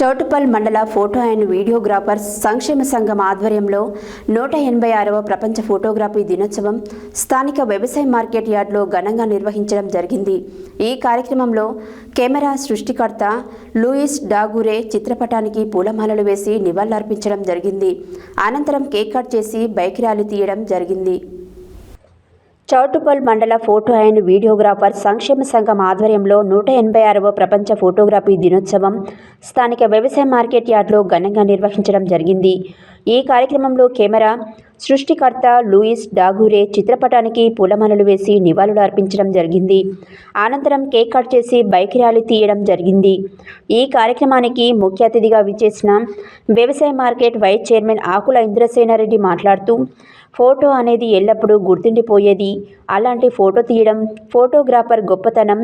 చౌటుపల్ మండల photo and videographers సంక్షేమ సంఘం ఆధ్వర్యంలో నూట ఎనభై ఆరవ ప్రపంచ ఫోటోగ్రఫీ దినోత్సవం స్థానిక వ్యవసాయ మార్కెట్ యార్డ్లో ఘనంగా నిర్వహించడం జరిగింది. ఈ కార్యక్రమంలో కెమెరా సృష్టికర్త లూయిస్ డాగూరే చిత్రపటానికి పూలమాలలు వేసి నివాళులర్పించడం జరిగింది. అనంతరం కేక్ కట్ చేసి బైక్ ర్యాలీ తీయడం జరిగింది. చౌటుపల్ మండల ఫోటో అండ్ వీడియోగ్రాఫర్ సంక్షేమ సంఘం ఆధ్వర్యంలో నూట ఎనభై ఆరవ ప్రపంచ ఫోటోగ్రఫీ దినోత్సవం స్థానిక వ్యవసాయ మార్కెట్ యార్డ్లో ఘనంగా నిర్వహించడం జరిగింది. ఈ కార్యక్రమంలో కెమెరా సృష్టికర్త లూయిస్ డాగూరే చిత్రపటానికి పూలమాలలు వేసి నివాళులు అర్పించడం జరిగింది. అనంతరం కేక్ కట్ చేసి బైక్ ర్యాలీ తీయడం జరిగింది. ఈ కార్యక్రమానికి ముఖ్య అతిథిగా విచ్చేసిన వ్యవసాయ market vice chairman Akula Indrasena Reddy మాట్లాడుతూ ఫోటో అనేది ఎల్లప్పుడూ గుర్తుండిపోయేది. అలాంటి ఫోటో తీయడం ఫోటోగ్రాఫర్ గొప్పతనం.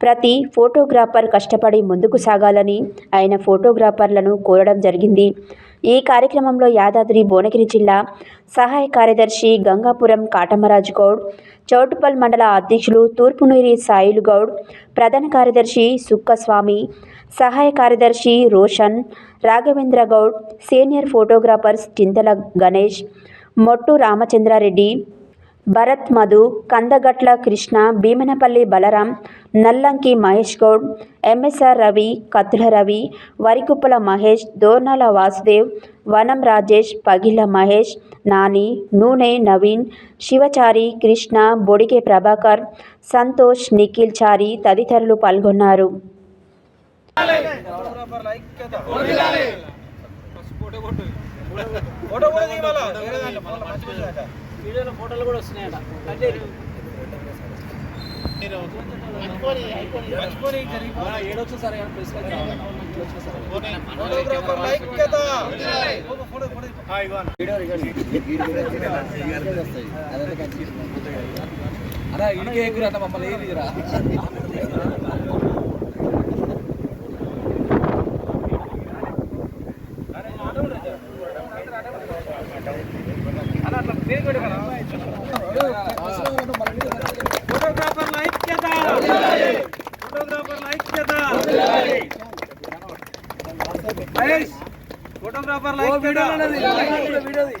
ప్రతి ఫోటోగ్రాఫర్ కష్టపడి ముందుకు సాగాలని ఆయన ఫోటోగ్రాఫర్లను కోరడం జరిగింది. ఈ కార్యక్రమంలో యాదాద్రి భువనగిరి జిల్లా సహాయ కార్యదర్శి గంగాపురం కాటమరాజు గౌడ్ చౌటుపల్ మండల అధ్యక్షులు తూర్పునూరి సాయిలు గౌడ్ ప్రధాన కార్యదర్శి సుక్కస్వామి సహాయ కార్యదర్శి Roshan Raghavendra Goud senior photographers Chintala Ganesh Mottu Ramachandra Reddy Bharat Madhu Kandagatla Krishna Bheemanapalli Balaram Nallanki Mahesh Goud M S R Ravi Kattula Ravi Varikuppala Mahesh Dornala Vasudev వనం రాజేష్ పగిల మహేష్ నాని నూనె నవీన్ శివచారి కృష్ణ బొడిగే ప్రభాకర్ సంతోష్ నిఖిల్ చారి తదితరులు పాల్గొన్నారు. ఫోటో వీడియోలో ఫోటోలు కూడా వస్తున్నాయట. అలా ఇంటికి ఎక్కువ మమ్మల్ని ఏది రా ఫోటోగ్రాఫర్ల ఐక్యత ఫోటోగ్రాఫర్ల ఐక్యత మహేష్ ఫోటోగ్రాఫర్ల ఐక్యత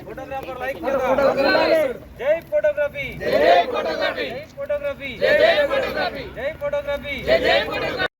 ఫోటోగ్రాఫర్ల ఐక్యత జై ఫోటోగ్రఫీ జై ఫోటోగ్రఫీ జై ఫోటోగ్రఫీ జై ఫోటోగ్రఫీ